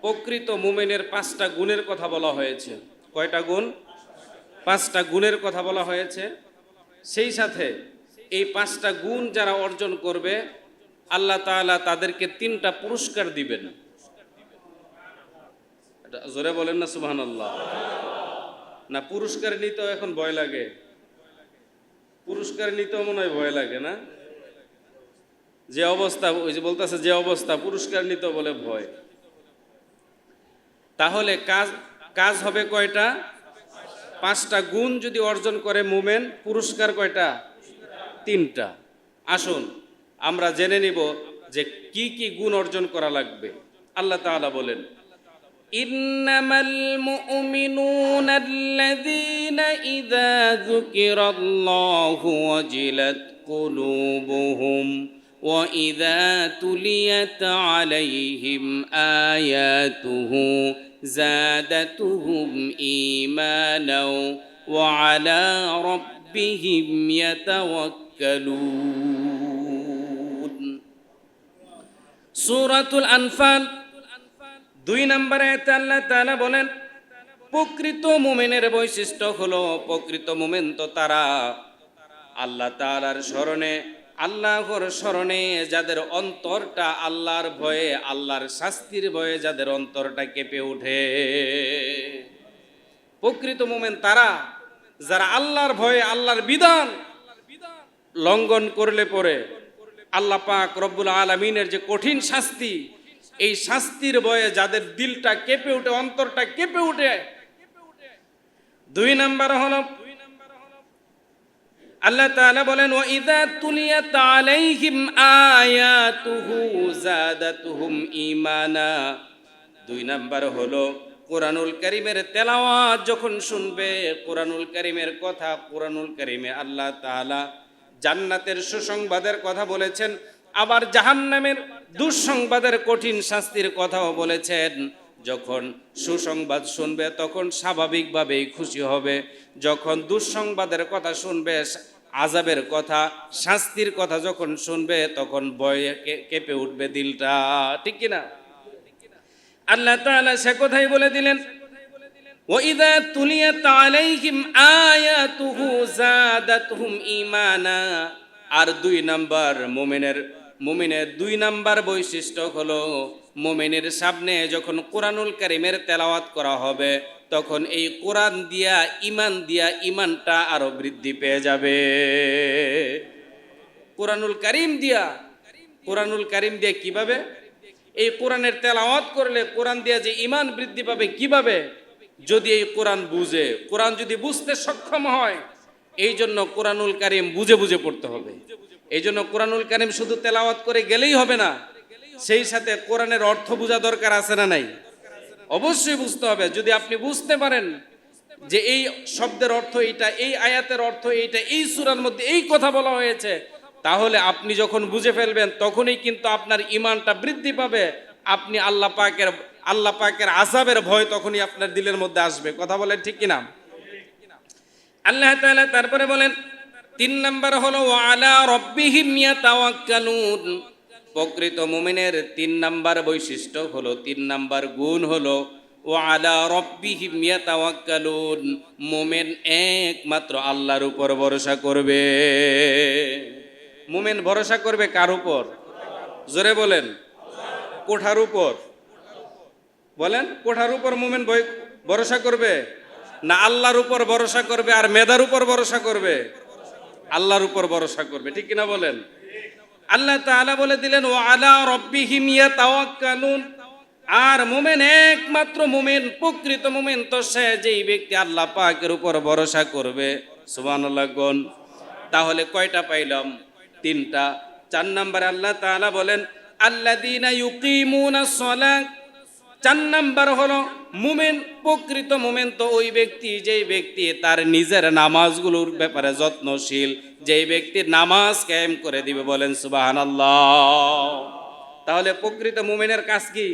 প্রকৃত মুমিনের পাঁচটা গুণের কথা বলা হয়েছে। কয়টা গুণ? পাঁচটা গুণের কথা বলা হয়েছে। সেই সাথে এই পাঁচটা গুণ যারা অর্জন করবে, আল্লাহ তাআলা তাদেরকে তিনটা পুরস্কার দিবেন। জোরে বলেন না সুবহান আল্লাহ না, পুরস্কার নিতেও এখন ভয় লাগে। পুরস্কার নিতেও মনে হয় ভয় লাগে না? যে অবস্থা, ওই যে বলতেছে যে অবস্থা, পুরস্কার নিতেও বলে ভয়। তাহলে কাজ কাজ হবে কয়টা পাঁচটা গুণ যদি অর্জন করে মুমেন পুরস্কার কয়টা তিনটা আসুন আমরা জেনে নিব যে কি কি গুণ অর্জন করা লাগবে আল্লাহ তাআলা বলেন إنما المؤمنون الذين إذا ذكر الله وجلت قلوبهم وإذا تليت عليهم آياته زادتهم إيمانا وعلى ربهم يتوكلون سورة الأنفال দুই নম্বরে আয়াতে আল্লাহ তাআলা বলেন প্রকৃত মুমিনের বৈশিষ্ট্য হলো প্রকৃত মুমিন তো তারা আল্লাহ তাআলার স্মরণে আল্লাহর স্মরণে যাদের অন্তরটা আল্লাহর ভয়ে, আল্লাহর শাস্তির ভয়ে যাদের অন্তরটা কেঁপে ওঠে। প্রকৃত মুমিন তারা, যারা আল্লাহর ভয়ে, আল্লাহর বিধান লঙ্ঘন করলে পরে আল্লাহ পাক রব্বুল আলমিনের যে কঠিন শাস্তি, এই শাস্তির ভয়ে যাদের দিলটা কেঁপে উঠে অন্তরটা কেঁপে উঠে দুই নাম্বার হলো আল্লাহ তাআলা বলেন ওয়া ইযা তুলিয়াত আলাইহিম আয়াতুহু জাদাতুহুম ঈমানা। দুই নাম্বার হলো, কোরআনুল করিমের তেলাওয়াত যখন শুনবে, কোরআনুল করিমের কথা, কোরআনুল করিমে আল্লাহ তাআলা জান্নাতের সুসংবাদের কথা বলেছেন, আবার জাহান্নামের দুঃসংবাদের কঠিন শাস্তির কথাও বলেছেন। যখন সুসংবাদ শুনবে তখন স্বাভাবিকভাবেই খুশি হবে যখন দুঃসংবাদের কথা শুনবে আজাবের কথা শাস্তির কথা যখন শুনবে তখন ভয়ে কে- কেঁপে উঠবে দিলটা ঠিক কিনা আল্লাহ তাআলা সে কথাই বলে দিলেন وَإِذَا تُلِيَتْ عَلَيْهِمْ آيَاتُهُ زَادَتْهُمْ ঈমানা আর দুই নাম্বার মুমিনের মুমিনের দুই নাম্বার বৈশিষ্ট্য হলো মুমিনের সামনে যখন কোরআনুল কারিমের তেলাওয়াত করা হবে, তখন এই কোরআন দিয়া ইমান দিয়া ইমানটা আরও বৃদ্ধি পেয়ে যাবে। কোরআনুল কারিম দিয়া, কোরআনুল কারিম দিয়ে কীভাবে? এই কোরআনের তেলাওয়াত করলে কোরআন দিয়া যে ইমান বৃদ্ধি পাবে কীভাবে? যদি এই কোরআন বুঝে, কোরআন যদি বুঝতে সক্ষম হয়, এই জন্য কোরআনুল কারিম বুঝে বুঝে পড়তে হবে। এই জন্য কোরআনুল কারিম শুধু তেলাওয়াত করে গেলেই হবে না সেই সাথে কোরআনের অর্থ বোঝা দরকার আছে না নাই? অবশ্যই বুঝতে হবে। যদি আপনি বুঝতে পারেন যে এই শব্দের অর্থ এইটা, এই আয়াতের অর্থ এইটা, এই সুরার মধ্যে এই কথা বলা হয়েছে, তাহলে আপনি যখন বুঝে ফেলবেন, তখনই কিন্তু আপনার ইমানটা বৃদ্ধি পাবে। আপনি আল্লাহ পাকের আল্লাহ পাকের আজাবের ভয় তখনই আপনার দিলের মধ্যে আসবে। কথা বলেন ঠিক কিনা? আল্লাহ তারপরে বলেন, তিন নাম্বার হলো আলা রব্বিহিম প্রকৃত মুমিনের তিন নাম্বার বৈশিষ্ট্য হলো, তিন নাম্বার গুণ হলো ও আলা রব্বিহিম ইয়াতাওয়াক্কালুন মুমিন একমাত্র আল্লাহর উপর ভরসা করবে। মুমিন ভরসা করবে কার উপর? জোরে বলেন। কোঠার উপর। বলেন, কোঠার উপর মুমিন ভরসা করবে? না আল্লাহর উপর ভরসা করবে আর মেধার উপর ভরসা করবে? আল্লাহর উপর ভরসা করবে, ঠিক কিনা বলেন? আল্লাহ তাআলা বলে দিলেন ও আলা রব্বিহিম ইয়াতাওয়াক্কালুন। আর মোমেন একমাত্র মোমেন, প্রকৃত মুমিন তো সে যেই ব্যক্তি আল্লাহ পাকের উপর ভরসা করবে। সুবহানাল্লাহ তাহলে কয়টা পাইলাম? তিনটা। চার নম্বরে আল্লাহ তাআলা বলেন, আল্লাযীনা ইউকিমুনাস সালাত। চার নাম্বার হলো, মুমেন, প্রকৃত মুমেন তো ওই ব্যক্তি, যেই ব্যক্তি তার নিজের নামাজগুলোর ব্যাপারে যত্নশীল, যেই ব্যক্তির নামাজ কায়েম করে দিবে বলেন সুবাহান তাহলে প্রকৃত মুমেনের কাজ কি?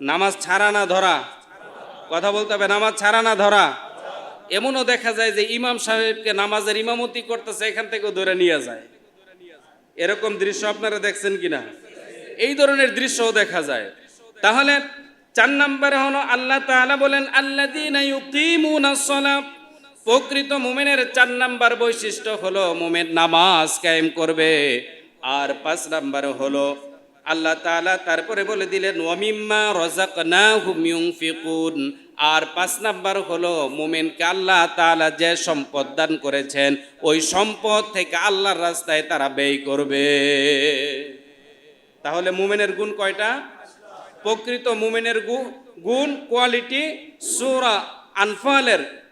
নামাজ ছাড়া না ধরা? কথা বলতে হবে, নামাজ ছাড়া না ধরা? এমনও দেখা যায় যে ইমাম সাহেবকে নামাজের ইমামতি করতেছে, এখান থেকেও ধরে নিয়ে যায়। এরকম দৃশ্য আপনারা দেখছেন কিনা? এই ধরনের দৃশ্যও দেখা যায়। তাহলে চার নম্বরে হলো আল্লাহ তাআলা বলেন সালাত। প্রকৃত মুমিনের চার নাম্বার বৈশিষ্ট্য হলো মুমিন নামাজ কায়েম করবে। আর পাঁচ নাম্বার হলো আল্লাহ তাআলা তারপরে বলে দিলেন ওয়ামিম্মা রাযাকনাহুম ইউনফিকুন। আর পাঁচ নাম্বার হলো মুমিনকে আল্লাহ তাআলা যে সম্পদ দান করেছেন, ওই সম্পদ থেকে আল্লাহর রাস্তায় তারা ব্যয় করবে। তাহলে মুমিনের গুণ কয়টা? প্রকৃত মুমিনের গুণ কোয়ালিটি সুরা, আনফালের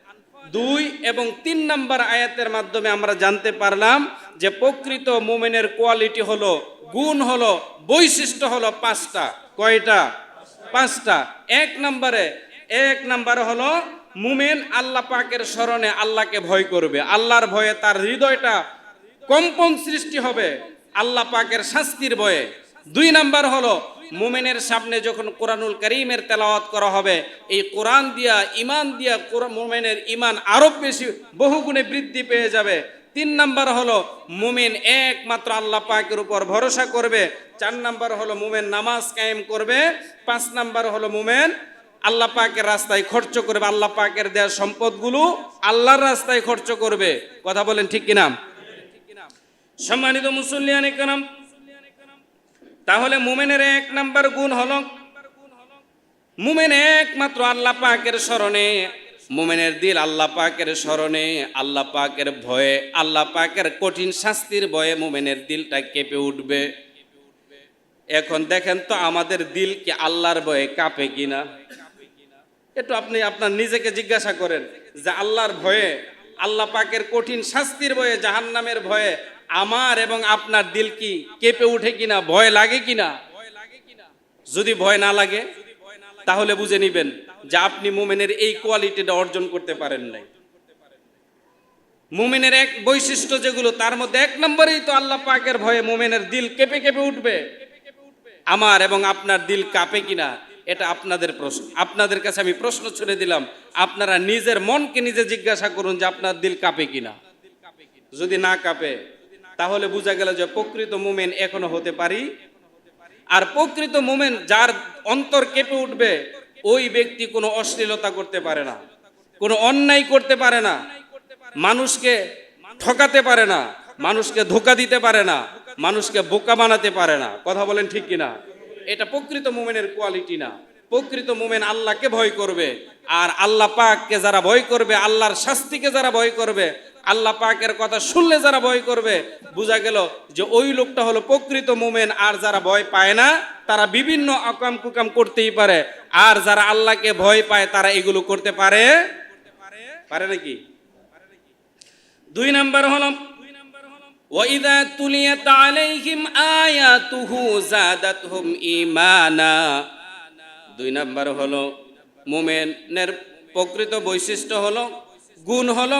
দুই এবং তিন নাম্বার আয়াতের মাধ্যমে আমরা জানতে পারলাম যে প্রকৃত মুমিনের কোয়ালিটি হলো, গুণ হলো, বৈশিষ্ট্য হলো পাঁচটা। কয়টা? পাঁচটা। এক নম্বরে এক নম্বরে হলো মুমেন আল্লাহ পাকের স্মরণে আল্লাহকে ভয় করবে। আল্লাহর ভয়ে তার হৃদয়টা কম্পন সৃষ্টি হবে আল্লাহ পাকের শাস্তির ভয়ে। দুই নাম্বার হলো মুমিনের সামনে যখন কোরআনুল করিমের তেলাওয়াত করা হবে, এই কোরআন দিয়া ইমান দিয়া মুমিনের ইমান আরও বেশি বহুগুণে বৃদ্ধি পেয়ে যাবে। তিন নাম্বার হলো, মুমিন একমাত্র আল্লাহ পাকের উপর ভরসা করবে। চার নাম্বার হলো, মুমিন নামাজ কায়েম করবে। পাঁচ নাম্বার হলো, মুমিন আল্লাহ পাকের রাস্তায় খরচ করবে। আল্লাহ পাকের দেওয়া সম্পদগুলো আল্লাহর রাস্তায় খরচ করবে। কথা বলেন ঠিক কিনা? সম্মানিত মুসল্লিয়ানি কালাম তাহলে মুমেনের এক নাম্বার গুণ হল। মুমেন একমাত্র আল্লাহ পাকের স্মরণে, মুমেনের দিল আল্লাহ পাকের স্মরণে, আল্লাহ পাকের ভয়ে, আল্লাহ পাকের কঠিন শাস্তির ভয়ে মুমেনের দিলটা কেঁপে উঠবে। এখন দেখেন তো আমাদের দিল কি আল্লাহর ভয়ে কাঁপে কিনা? একটু আপনি আপনার নিজেকে জিজ্ঞাসা করেন যে আল্লাহর ভয়ে, আল্লাহ পাকের কঠিন শাস্তির ভয়ে, জাহান্নামের ভয়ে আমার এবং আপনার দিল কি কেঁপে উঠে কিনা, ভয় লাগে কিনা? যদি ভয় না লাগে, তাহলে বুঝে নিবেন যে আপনি মুমেনের এই কোয়ালিটিটা অর্জন করতে পারেন নাই। মুমিনের এক বৈশিষ্ট্য যেগুলো, তার মধ্যে এক নম্বরেই তো আল্লাহ পাকের ভয়ে মুমিনের দিল কেঁপে কেঁপে উঠবে। আমার এবং আপনার দিল কাঁপে কিনা, এটা আপনাদের প্রশ্ন। আপনাদের কাছে আমি প্রশ্ন ছুড়ে দিলাম, আপনারা নিজের মনকে নিজে জিজ্ঞাসা করুন যে আপনার দিল কাঁপে কিনা। যদি না কাঁপে তাহলে বোঝা গেল যে প্রকৃত মুমেন এখনও হতে পারি। আর প্রকৃত মুমেন যার অন্তর কেঁপে উঠবে, ওই ব্যক্তি কোনো অশ্লীলতা করতে পারে না, কোনো অন্যায় করতে পারে না, মানুষকে ঠকাতে পারে না, মানুষকে ধোকা দিতে পারে না, মানুষকে বোকা বানাতে পারে না। কথা বলেন ঠিক কিনা? এটা প্রকৃত মুমেনের কোয়ালিটি না। প্রকৃত মুমেন আল্লাহকে ভয় করবে, আর আল্লাহ পাককে যারা ভয় করবে, আল্লাহর শাস্তিকে যারা ভয় করবে আল্লাহ পাকের কথা শুনলে যারা ভয় করবে বোঝা গেল যে ওই লোকটা হলো প্রকৃত মুমেন আর যারা ভয় পায় না তারা বিভিন্ন অকাম কুকাম করতেই পারে আর যারা আল্লাহকে ভয় পায় তারা এগুলো করতে পারে পারে নাকি দুই নাম্বার হলো وَإِذَا تُلِيَتْ عَلَيْهِمْ آيَاتُهُ زَادَتْهُمْ ঈমানা দুই নাম্বার হলো মুমেনের প্রকৃত বৈশিষ্ট্য হলো গুণ হলো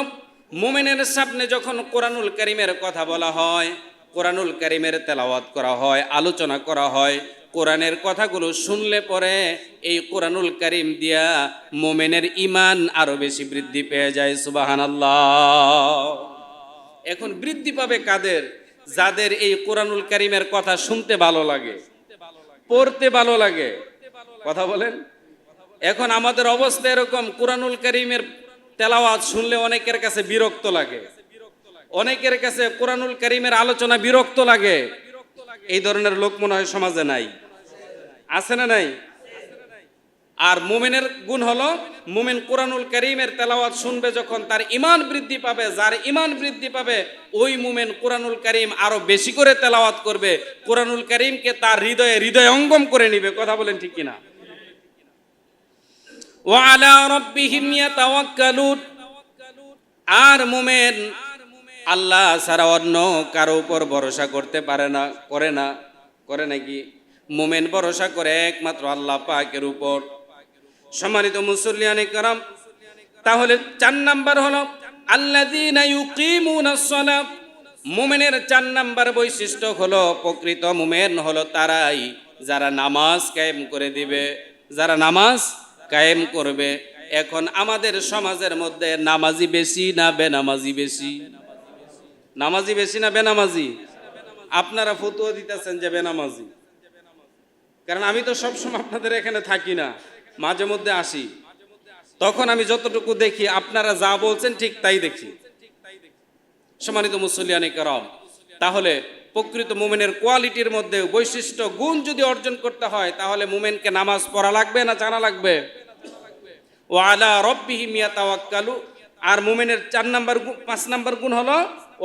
মুমেনের সামনে যখন কোরআনুল করিমের কথা বলা হয়, কোরআনুল করিমের তেলাওয়াত করা হয়, আলোচনা করা হয়, কোরআনের কথাগুলো শুনলে পরে এই কোরআনুল করিম দিয়া মোমেনের ইমান আরও বেশি বৃদ্ধি পেয়ে যায় সুবাহান এখন বৃদ্ধি পাবে কাদের? যাদের এই কোরআনুল করিমের কথা শুনতে ভালো লাগে, পড়তে ভালো লাগে। কথা বলেন? এখন আমাদের অবস্থা এরকম, কোরআনুল করিমের তেলাওয়াত শুনলে অনেকের কাছে বিরক্ত লাগে। অনেকের কাছে কোরআনুল করিমের আলোচনা বিরক্ত লাগে। এই ধরনের লোক মনে হয় সমাজে নাই। আছে না নাই? আর মুমিনের গুণ হলো, মুমিন কোরআনুল করিমের তেলাওয়াত শুনবে যখন তার ইমান বৃদ্ধি পাবে, যার ইমান বৃদ্ধি পাবে, ওই মুমিন কোরআনুল করিম আরও বেশি করে তেলাওয়াত করবে। কোরআনুল করিমকে তার হৃদয়ে হৃদয় অঙ্গম করে নিবে, কথা বলেন ঠিক কিনা? ওয়ালা রব্বিহিম ইয়াতাওয়াক্কালুন। আর মুমিন আল্লাহ ছাড়া অন্য কারও উপর ভরসা করতে পারে না, করে না, করে নাকি মুমেন ভরসা করে একমাত্র আল্লাহ পাকের উপর। সম্মানিত মুসল্লিয়ানি কারাম, তাহলে চার নাম্বার হলো সালাত মুমিনের চার নাম্বার বৈশিষ্ট্য হলো, প্রকৃত মুমেন হলো তারাই যারা নামাজ কায়েম করে দিবে। যারা নামাজ কায়েম করবে। এখন আমাদের সমাজের মধ্যে নামাজি বেশি না বেনামাজি বেশি? নামাজি বেশি না বেনামাজি? আপনারা ফতুয়া দিতেছেন যে বেনামাজি। কারণ আমি তো সবসময় আপনাদের এখানে থাকি না, মাঝে মধ্যে আসি। তখন আমি যতটুকু দেখি, আপনারা যা বলছেন ঠিক তাই দেখি। সম্মানিত মুসলিয়ানি করম তাহলে প্রকৃত মুমেনের কোয়ালিটির মধ্যে বৈশিষ্ট্য, গুণ যদি অর্জন করতে হয়, তাহলে মুমেনকে নামাজ পড়া লাগবে না জানা লাগবে? ও আলা রব্বিহি মিয়া তাওয়াক্কালু আর মুমেনের চার নাম্বার পাঁচ নাম্বার গুণ হলো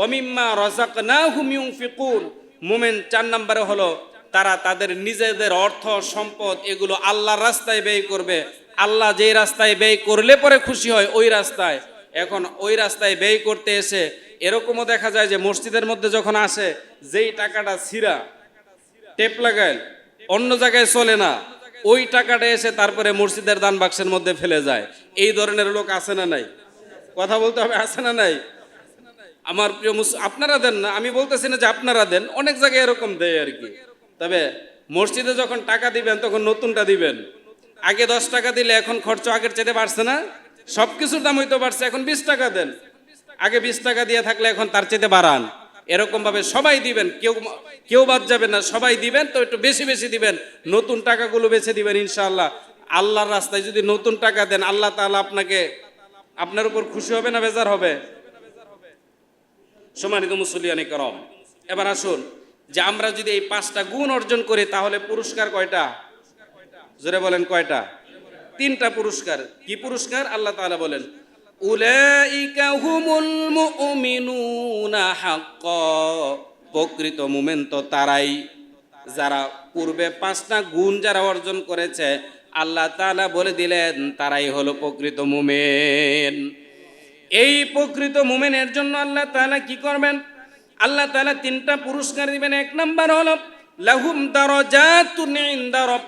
অমিম্মা রাযাকনাহুম ইউনফিকুন। মুমেন চার নাম্বারে হলো, তারা তাদের নিজেদের অর্থ, সম্পদ এগুলো আল্লাহর রাস্তায় ব্যয় করবে। আল্লাহ যেই রাস্তায় ব্যয় করলে পরে খুশি হয়, ওই রাস্তায়। এখন ওই রাস্তায় ব্যয় করতে এসে এরকমও দেখা যায় যে মসজিদের মধ্যে যখন আসে, যেই টাকাটা ছিঁড়া, টেপ লাগায়, অন্য জায়গায় চলে না, ওই টাকাটা এসে তারপরে মসজিদের দান বাক্সের মধ্যে ফেলে যায়। এই ধরনের লোক আছে না নাই? কথা বলতে হবে, আছে না নাই? আমার প্রিয় মুস আপনারা দেন না, আমি বলতেছি না যে আপনারা দেন, অনেক জায়গায় এরকম দেয় আর কি। তবে মসজিদে যখন টাকা দিবেন, তখন নতুনটা দিবেন। আগে দশ টাকা দিলে এখন খরচ আগের চাইতে বাড়ছে না? সব কিছুর দাম হয়তো বাড়ছে, এখন বিশ টাকা দেন। আগে বিশ টাকা দিয়ে থাকলে এখন তার চেয়ে বাড়ান। এরকম ভাবে সবাই দিবেন, কেউ কেউ বাদ যাবে না, সবাই দিবেন, তো একটু বেশি বেশি দিবেন, নতুন টাকাগুলো বেছে দিবেন ইনশাআল্লাহ। আল্লাহর রাস্তায় যদি নতুন টাকা দেন, আল্লাহ তাআলা আপনাকে, আপনার উপর খুশি হবে না বেজার হবে? সম্মানিত মুসলিয়ানি করম, এবার আসুন, যে আমরা যদি এই পাঁচটা গুণ অর্জন করি, তাহলে পুরস্কার কয়টা? জোরে বলেন কয়টা? তিনটা পুরস্কার। কি পুরস্কার? আল্লাহ তাআলা বলেন প্রকৃত মুমিন তো তারাই। যারা পূর্বে পাঁচটা গুণ যারা অর্জন করেছে, আল্লাহ তাআলা বলে দিলেন, তারাই হলো প্রকৃত মুমিন। এই প্রকৃত মুমেনের জন্য আল্লাহ তাআলা কি করবেন? আল্লাহ তাআলা তিনটা পুরস্কার দিবেন। এক নাম্বার হলো, লাহুম দারাজাতুন ইনদা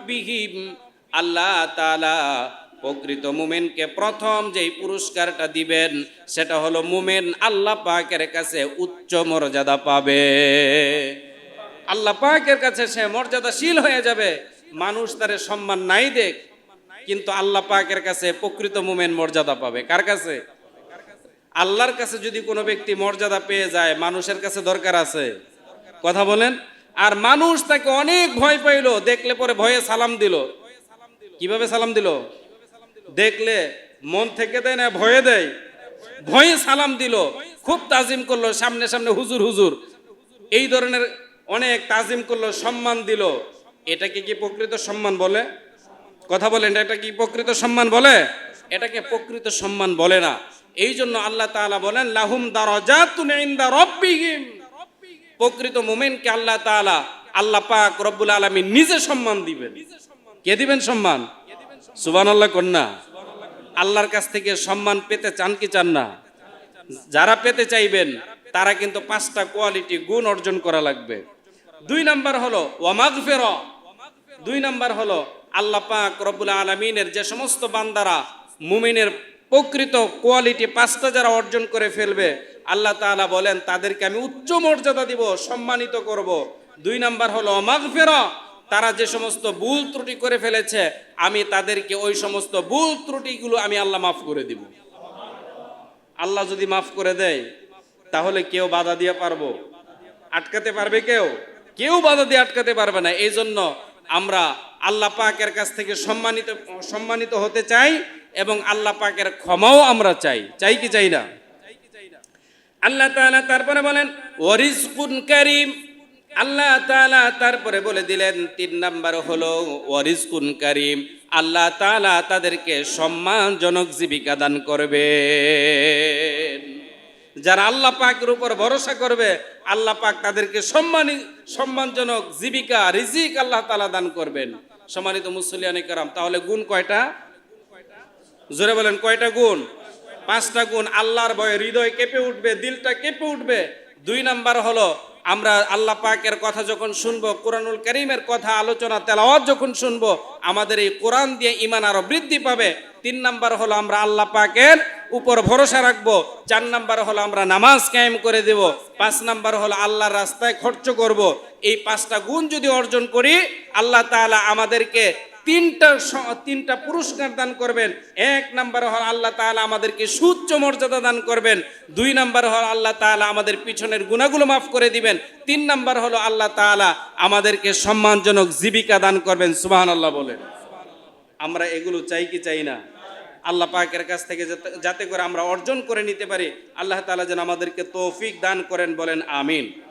আল্লাহ তাআলা প্রকৃত মুমেনকে প্রথম যেই পুরস্কারটা দিবেন, সেটা হলো মুমেন আল্লাহ পাকের কাছে উচ্চ মর্যাদা পাবে। আল্লাহ পাকের কাছে সে মর্যাদাশীল হয়ে যাবে, মানুষ তারে সম্মান নাই দেখ, কিন্তু আল্লাহ পাকের কাছে প্রকৃত মুমেন মর্যাদা পাবে। কার কাছে? আল্লাহর কাছে যদি কোনো ব্যক্তি মর্যাদা পেয়ে যায়, মানুষের কাছে দরকার আছে। কথা বলেন? আর মানুষ তাকে অনেক ভয় পাইলো, দেখলে পরে ভয়ে সালাম দিল। কীভাবে সালাম দিল? দেখলে মন থেকে দেয় না, ভয়ে দেয়। ভয়ে সালাম দিল, খুব তাজিম করল, সামনে সামনে হুজুর হুজুর। এই ধরনের অনেক তাজিম করল, সম্মান দিল। এটাকে কি প্রকৃত সম্মান বলে? কথা বলেন, এটা কি প্রকৃত সম্মান বলে? এটাকে প্রকৃত সম্মান বলে না। এই জন্য আল্লাহ তাআলা বলেন, লাহুম দারাজাতুন ইনদা রাব্বিহিম। প্রকৃত মুমিনকে আল্লাহ তাআলা, আল্লাহ পাক রব্বুল আলামিন নিজে সম্মান দিবেন। কে দিবেন সম্মান? সুবহানাল্লাহ কন্যা আল্লাহর কাছ থেকে সম্মান পেতে চান কি চান না? যারা পেতে চাইবেন, তারা কিন্তু পাঁচটা কোয়ালিটি গুণ অর্জন করা লাগবে। দুই নাম্বার হলো ওয়ামাগফিরা দুই নাম্বার হলো, আল্লাহ পাক রব্বুল আলমিনের যে সমস্ত বান্দারা মুমিনের প্রকৃত কোয়ালিটি পাঁচটা যারা অর্জন করে ফেলবে, আল্লাহ তাআলা বলেন, তাদেরকে আমি উচ্চ মর্যাদা দিব, সম্মানিত করব। দুই নাম্বার হলো মাগফিরা। তারা যে সমস্ত ভুল ত্রুটি করে ফেলেছে, আমি তাদেরকে ওই সমস্ত ভুল ত্রুটিগুলো আমি আল্লাহ মাফ করে দিব। আল্লাহ যদি মাফ করে দেয়, তাহলে কেউ বাধা দিয়ে পারব। আটকাতে পারবে কেউ? কেউ বাধা দিয়ে আটকাতে পারবে না। এই জন্য আমরা আল্লাহ পাকের কাছ থেকে সম্মানিত সম্মানিত হতে চাই এবং আল্লাহ পাকের ক্ষমাও আমরা চাই। চাই কি চাই না? আল্লাহ তারপরে বলেন ওয়ারিজকুন কারীম। আল্লাহ তাআলা তারপরে বলে দিলেন, তিন নাম্বার হলো ওয়ারিজকুন কারীম। আল্লাহ তাআলা তাদেরকে সম্মানজনক জীবিকা দান করবে যারা আল্লাহ পাকের উপর ভরসা করবে, আল্লাহ পাক তাদেরকে সম্মানী, সম্মানজনক জীবিকা, রিজিক আল্লাহ তাআলা দান করবেন। সম্মানিত মুসলিয়ানি কারাম তাহলে গুণ কয়টা? জোরে বলেন, কয়টা গুণ? পাঁচটা গুণ। আল্লাহর ভয়ে হৃদয় কেঁপে উঠবে, দিলটা কেঁপে উঠবে। দুই নাম্বার হলো আমরা আল্লাহ পাকের কথা যখন শুনব, কোরআনুল করিমের কথা, আলোচনা, তেলাওয়াত যখন শুনব, আমাদের এই কোরআন দিয়ে ইমান আরও বৃদ্ধি পাবে। তিন নাম্বার হলো আমরা আল্লাহ পাকের উপর ভরসা রাখব। চার নাম্বার হলো আমরা নামাজ কায়েম করে দেব। পাঁচ নাম্বার হলো আল্লাহর রাস্তায় খরচ করব। এই পাঁচটা গুণ যদি অর্জন করি, আল্লাহ তাআলা আমাদেরকে তিনটা তিনটা পুরস্কার দান করবেন। এক নাম্বার হল আল্লাহ তাআলা আমাদেরকে সুচ্চ মর্যাদা দান করবেন। দুই নাম্বার হল আল্লাহ তাআলা আমাদের পিছনের গুণাগুলো মাফ করে দিবেন। তিন নাম্বার হলো আল্লাহ তাআলা আমাদেরকে সম্মানজনক জীবিকা দান করবেন। সুবহানাল্লাহ বলেন। আমরা এগুলো চাই কি চাই না? আল্লাহ পাকের কাছ থেকে যাতে- করে আমরা অর্জন করে নিতে পারি। আল্লাহ তাআলা যেন আমাদেরকে তৌফিক দান করেন বলেন, আমিন।